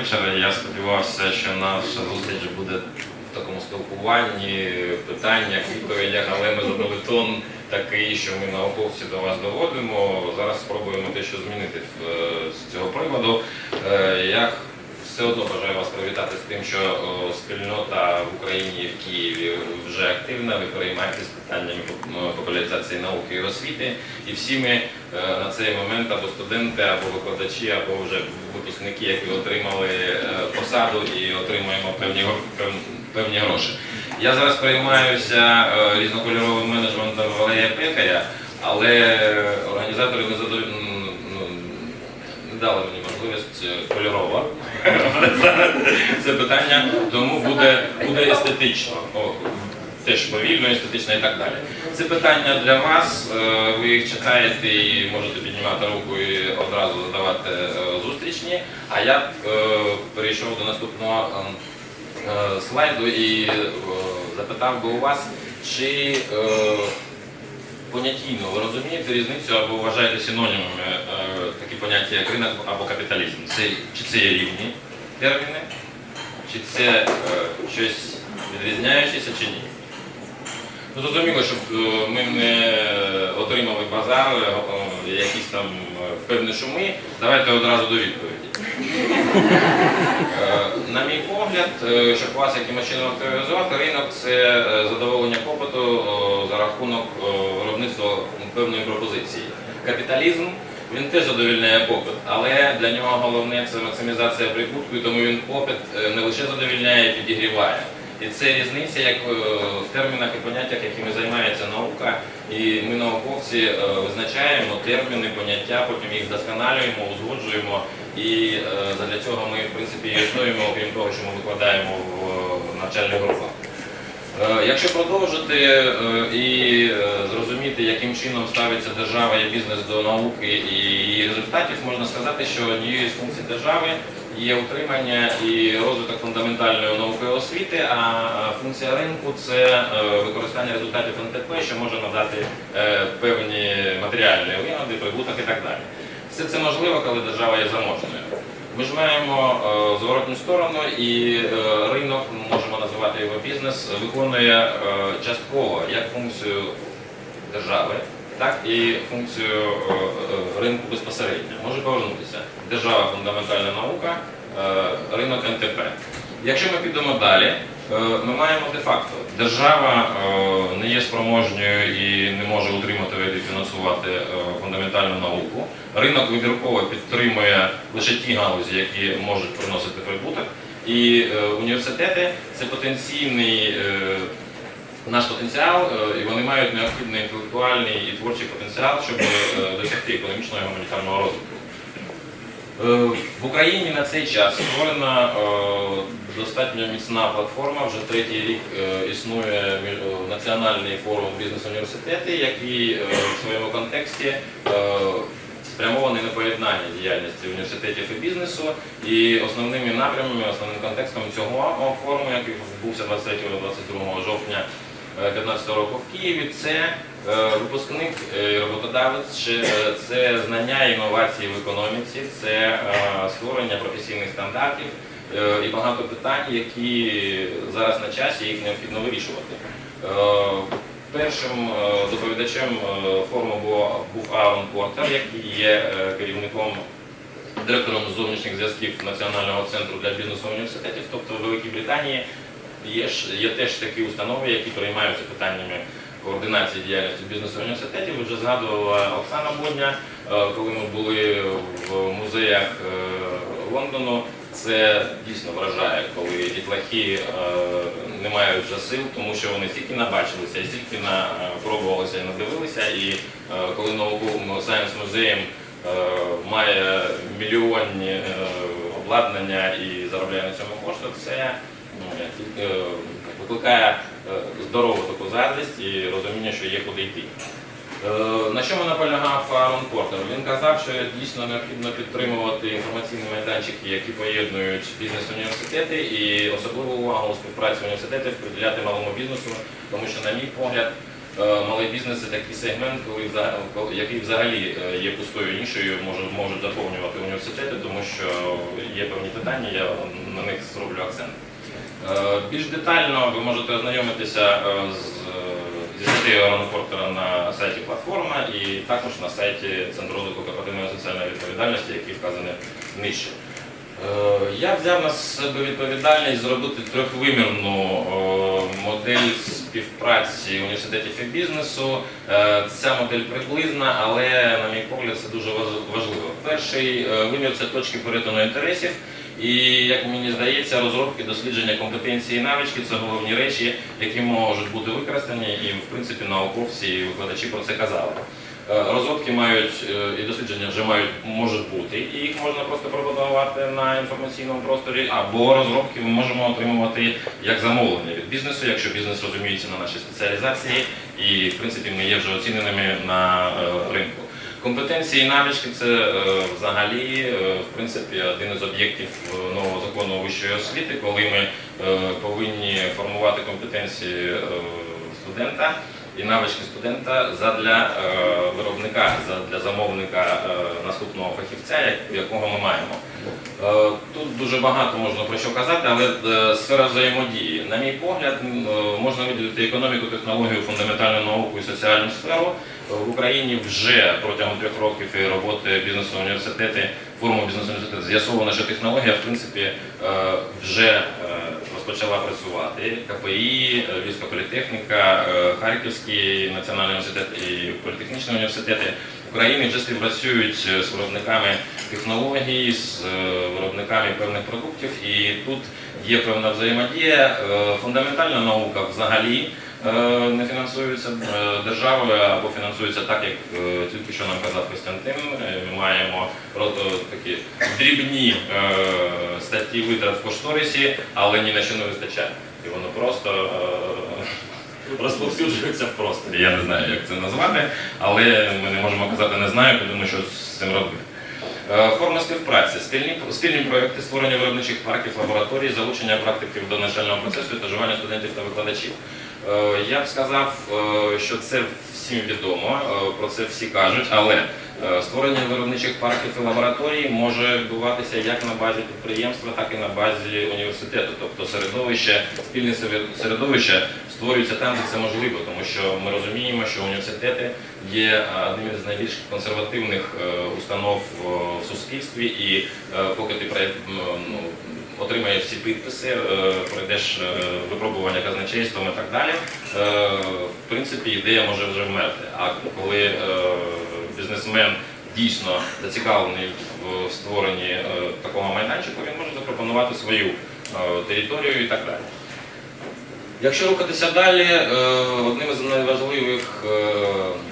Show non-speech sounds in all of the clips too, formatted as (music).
вечора. Я сподівався, що наша зустріч буде в такому спілкуванні, питаннях, відповідях, але ми задали тон такий, що ми науковці до вас доводимо. Зараз спробуємо те, що змінити е, з цього приводу. Е, Я все одно бажаю вас привітати з тим, що о, спільнота в Україні і в Києві вже активна. Ви переймаєтесь питаннями популяризації науки і освіти. І всі ми е, на цей момент або студенти, або викладачі, або вже випускники, які отримали е, посаду і отримуємо певні, певні гроші. Я зараз переймаюся е, різнокольоровим менеджментом Валерія Пекаря, але організатори не задов... м, ну, дали мені можливість е, кольорово (laughs) це питання, тому буде, буде естетично. О, теж повільно, естетично і так далі. Це питання для вас. е, Ви їх читаєте і можете піднімати руку і одразу задавати е, зустрічні. А я е, перейшов до наступного ем, слайду і запитав би у вас, чи понятійно ви розумієте різницю або вважаєте синонімами як ринок або капіталізм? Це, чи це є рівні терміни, чи це е, щось відрізняючеся, чи ні? Ну, зрозуміло, щоб е, ми не отримали базар, е, якісь там е, певні шуми. Давайте одразу до відповіді. На мій погляд, щоб вас якимось чином активізувати, ринок це задоволення попиту за рахунок виробництва певної пропозиції. Капіталізм він теж задовільняє попит, але для нього головне це максимізація прибутку, і тому він попит е, не лише задовільняє, а підігріває. І це різниця як е, в термінах і поняттях, якими займається наука. І ми, науковці, е, визначаємо терміни, поняття, потім їх вдосконалюємо, узгоджуємо. І задля цього ми, в принципі, існуємо, окрім того, що ми викладаємо в навчальних групах. Е, Якщо продовжити е, і е, зрозуміти, яким чином ставиться держава і бізнес до науки і її результатів, можна сказати, що однією з функцій держави є утримання і розвиток фундаментальної науки і освіти, а функція ринку це використання результатів НТП, що може надати певні матеріальні вигоди, прибуток і так далі. Все це можливо, коли держава є заможною. Ми ж маємо е, зворотню сторону, і е, ринок, можемо називати його бізнес, виконує е, частково як функцію держави, так і функцію ринку безпосередньо. Може повернутися. Держава фундаментальна наука, ринок НТП. Якщо ми підемо далі, ми маємо де-факто. Держава не є спроможньою і не може фінансувати е, фундаментальну науку. Ринок вибірково підтримує лише ті галузі, які можуть приносити прибуток. І е, університети це потенційний е, наш потенціал, і вони мають необхідний інтелектуальний і творчий потенціал, щоб досягти економічного і гуманітарного розвитку. В Україні на цей час створена достатньо міцна платформа. Вже третій рік е, існує е, національний форум бізнес-університети, який е, в своєму контексті спрямований на поєднання діяльності університетів і бізнесу. І основними напрямами, основним контекстом цього форуму, який відбувся 23-22 жовтня 2015 року в Києві, це випускник е, роботодавець, це знання інновації в економіці, це створення професійних стандартів і багато питань, які зараз на часі їх необхідно вирішувати. Е, Першим е, доповідачем е, форуму був- Аарон Портер, який є е, керівником директором зовнішніх зв'язків Національного центру для бізнесу університетів, тобто в Великій Британії є, є теж такі установи, які переймаються питаннями координації діяльності бізнесу університетів. Вже згадувала Оксана Бодня, е, коли ми були в музеях е, Лондону. Це дійсно вражає, коли дітлахи е, не мають вже сил, тому що вони стільки набачилися, стільки напробувалися і надивилися. І е, коли науковий сайенс музеєм е, має мільйонні е, обладнання і заробляє на цьому кошти, це ну, е, викликає е, здорову таку заздрість і розуміння, що є куди йти. Е, На чому наполягав Аарон Портер? Він казав, що дійсно необхідно підтримувати інформаційні майданчики, які поєднують бізнес-університети, і особливу увагу у співпраці університетів приділяти малому бізнесу, тому що, на мій погляд, е, малий бізнес це такий сегмент, коли який взагалі е, є пустою нішею, може, можуть заповнювати університети, тому що є певні питання, я на них зроблю акцент. Більш детально ви можете ознайомитися з зі статтею на сайті платформа і також на сайті Центру розвитку корпоративної соціальної відповідальності, які вказані нижче. Е, Я взяв на себе відповідальність зробити трьохвимірну е, модель співпраці університетів і бізнесу. Е, Ця модель приблизна, але, на мій погляд, це дуже важливо. Перший вимір це точки перетину інтересів. І як мені здається, розробки, дослідження компетенції і навички це головні речі, які можуть бути використані, і в принципі науковці і викладачі про це казали. Е, Розробки мають е, і дослідження вже мають можуть бути, і їх можна просто пропонувати на інформаційному просторі, або розробки ми можемо отримувати як замовлення від бізнесу, якщо бізнес розуміється на нашій спеціалізації, і в принципі ми є вже оціненими на е, ринку. Компетенції і навички це е, взагалі е, в принципі один із об'єктів е, нового закону вищої освіти, коли ми повинні формувати компетенції студента і навички студента задля виробника, задля замовника наступного фахівця, якого ми маємо. Е, Тут дуже багато можна про що казати, але е, сфера взаємодії. На мій погляд, е, можна виділити економіку, технологію, фундаментальну науку і соціальну сферу. В Україні вже протягом трьох років роботи бізнесу університети, форуму бізнесу університету з'ясовано, що технологія в принципі вже розпочала працювати. КПІ, Львівська політехніка, Харківський національний університет і політехнічні університети України вже співпрацюють з виробниками технологій, з е, виробниками певних продуктів, і тут є певна взаємодія. Е, Фундаментальна наука взагалі е, не фінансується е, державою або фінансується так, як е, тільки що нам казав Костянтин. Е, Ми маємо такі дрібні е, статті витрат в кошторисі, але ні на що не вистачає. І воно просто е, розповсюджується в просторі. Я не знаю, як це назвати, але ми не можемо казати не знаю, тому що з цим робити. Форма співпраці, спільні, спільні проекти створення виробничих парків, лабораторій, залучення практиків до навчального процесу, стажування студентів та викладачів. Е, Я б сказав, е, що це всім відомо, е, про це всі кажуть, але е, створення виробничих парків і лабораторій може відбуватися як на базі підприємства, так і на базі університету. Тобто середовище, спільне середовище створюється там, де це можливо, тому що ми розуміємо, що університети є е, одним із найбільш консервативних установ в суспільстві, і поки ти ну, отримаєш всі підписи, е, пройдеш е, випробування казначейством і так далі, е, в принципі, ідея може вже вмерти. А коли бізнесмен дійсно зацікавлений в створенні такого майданчику, він може запропонувати свою територію і так далі. Якщо рухатися далі, одним із найважливих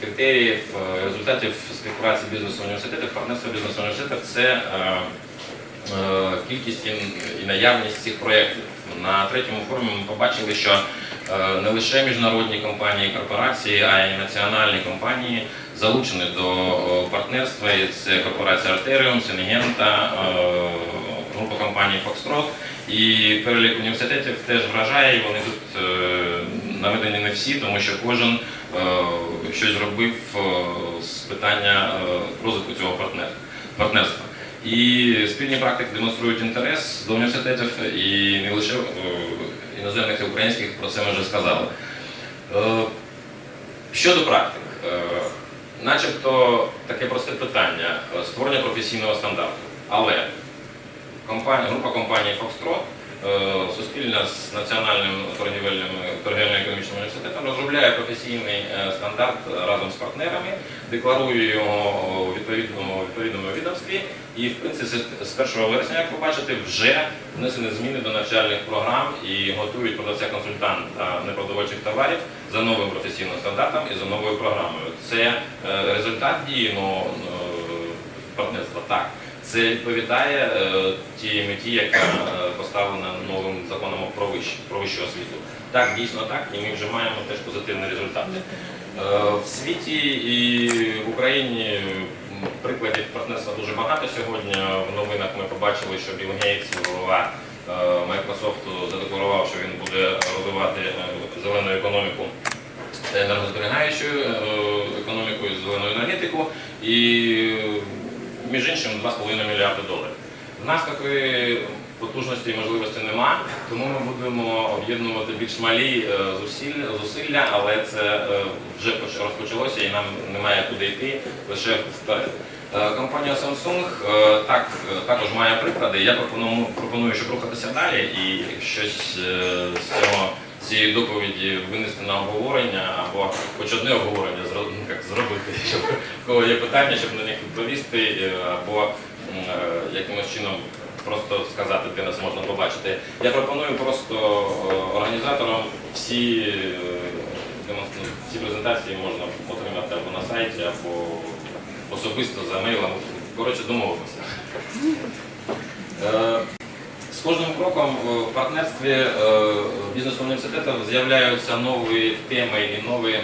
критеріїв результатів співпраці бізнесу університетів, партнерства бізнесу університетів це кількість і наявність цих проєктів. На третьому форумі ми побачили, що е, не лише міжнародні компанії і корпорації, а й національні компанії залучені до е, партнерства. І це корпорація Артеріум, Сингента, е, група компаній Foxtrot. І перелік університетів теж вражає, і вони тут е, наведені не всі, тому що кожен е, щось зробив е, з питання е, розвитку цього партнер- партнерства. І спільні практики демонструють інтерес до університетів і не лише е, іноземних і українських, про це ми вже сказали. Е, Щодо практик, е, начебто таке просте питання створення професійного стандарту. Але компанія, група компанії Foxtrot е, суспільна з національним торгівельно-економічним університетом розробляє професійний е, стандарт разом з партнерами, декларує його у відповідному відповідному відомстві. І в принципі з 1 вересня, як ви бачите, вже внесені зміни до навчальних програм і готують продавця консультанта непродовольчих товарів за новим професійним стандартом і за новою програмою. Це е, результат дії ну, партнерства. Так. Це відповідає е, тій меті, яка е, поставлена новим законом про вищу, про вищу освіту. Так, дійсно так, і ми вже маємо теж позитивні результати. Е, в світі і в Україні прикладів партнерства дуже багато сьогодні. В новинах ми побачили, що Білл Гейтс, голова Microsoft, задекларував, що він буде розвивати зелену економіку енергозберігаючою економікою, зелену енергетику і, між іншим, 2,5 мільярди доларів. У нас такої потужності і можливості нема, тому ми будемо об'єднувати більш малі е, зусилля, але це е, вже поч- розпочалося і нам немає куди йти лише вперед. Е, Компанія Samsung так, також має приклади. Я пропоную, пропоную, щоб рухатися далі і щось з цього цієї доповіді винести на обговорення або хоч одне обговорення ну, як зробити, (laughs) щоб кого є питання, щоб на них відповісти, е, або е, якимось чином просто сказати, де нас можна побачити. Я пропоную просто е, організаторам всі, всі презентації можна отримати або на сайті, або особисто за мейлом. Коротше, домовимося. Кожним кроком в партнерстві е, бізнесу університету з'являються нові теми і нові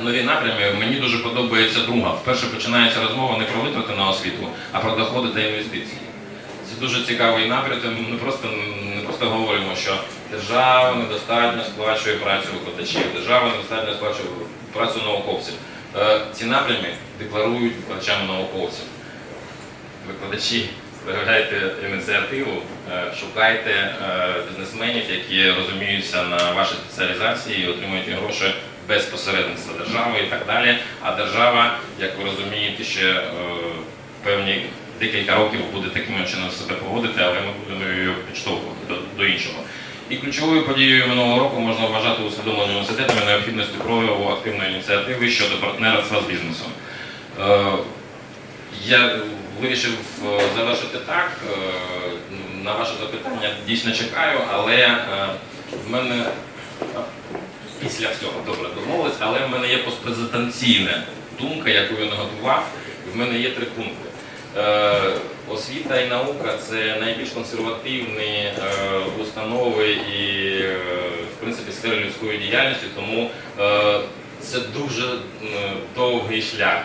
нові напрями. Мені дуже подобається друга. Вперше починається розмова не про витрати на освіту, а про доходи та інвестиції. Це дуже цікавий напрям. Ми просто не просто говоримо, що держава недостатньо сплачує працю викладачів, держава недостатньо сплачує працю науковців. Е, Ці напрями декларують викладачами науковців. Викладачі, проявляйте ініціативу, е, шукайте е, бізнесменів, які розуміються на вашій спеціалізації і отримують гроші без посередництва держави і так далі. А держава, як ви розумієте, ще е, певні декілька років буде таким чином себе поводити, але ми будемо її підштовхувати до, до іншого. І ключовою подією минулого року можна вважати усвідомлення університетами необхідності прояву активної ініціативи щодо партнерства з бізнесом. Я вирішив е, завершити так. Е, На ваше запитання дійсно чекаю, але е, в мене після всього добре домовились, але в мене є постпрезентаційна думка, яку я наготував. В мене є три пункти. Освіта і наука це найбільш консервативні установи і, в принципі, сфери людської діяльності, тому це дуже довгий шлях.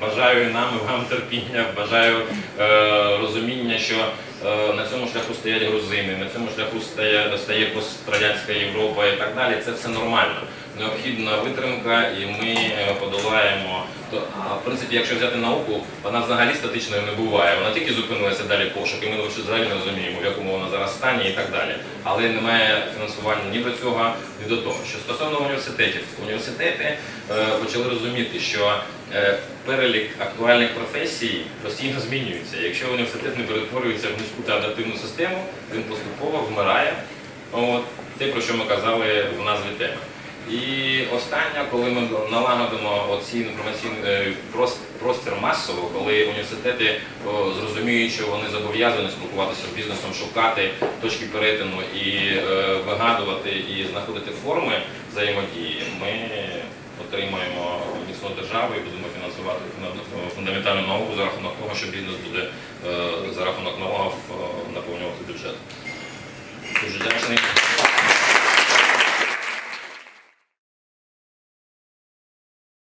Бажаю нам і вам терпіння, бажаю е, розуміння, що е, на цьому шляху стоять грузини, на цьому шляху стає, стає пострадянська Європа і так далі. Це все нормально. Необхідна витримка, і ми е, подолаємо. То, в принципі, якщо взяти науку, вона взагалі статичною не буває. Вона тільки зупинилася далі пошук, і ми взагалі не розуміємо, в якому вона зараз стані і так далі. Але немає фінансування ні до цього, ні до того. Що стосовно університетів, університети е, почали розуміти, що е, перелік актуальних професій постійно змінюється. Якщо університет не перетворюється в низьку та адаптивну систему, він поступово вмирає. От, те, про що ми казали в назві теми. І останнє, коли ми налагодимо оці інформаційний е, простір масово, коли університети зрозуміють, що вони зобов'язані спілкуватися з бізнесом, шукати точки перетину і е, вигадувати і знаходити форми взаємодії, ми отримаємо міцну державу і будемо фінансувати фундаментальну науку за рахунок того, що бізнес буде е, за рахунок налогів наповнювати бюджет. Дуже дякую.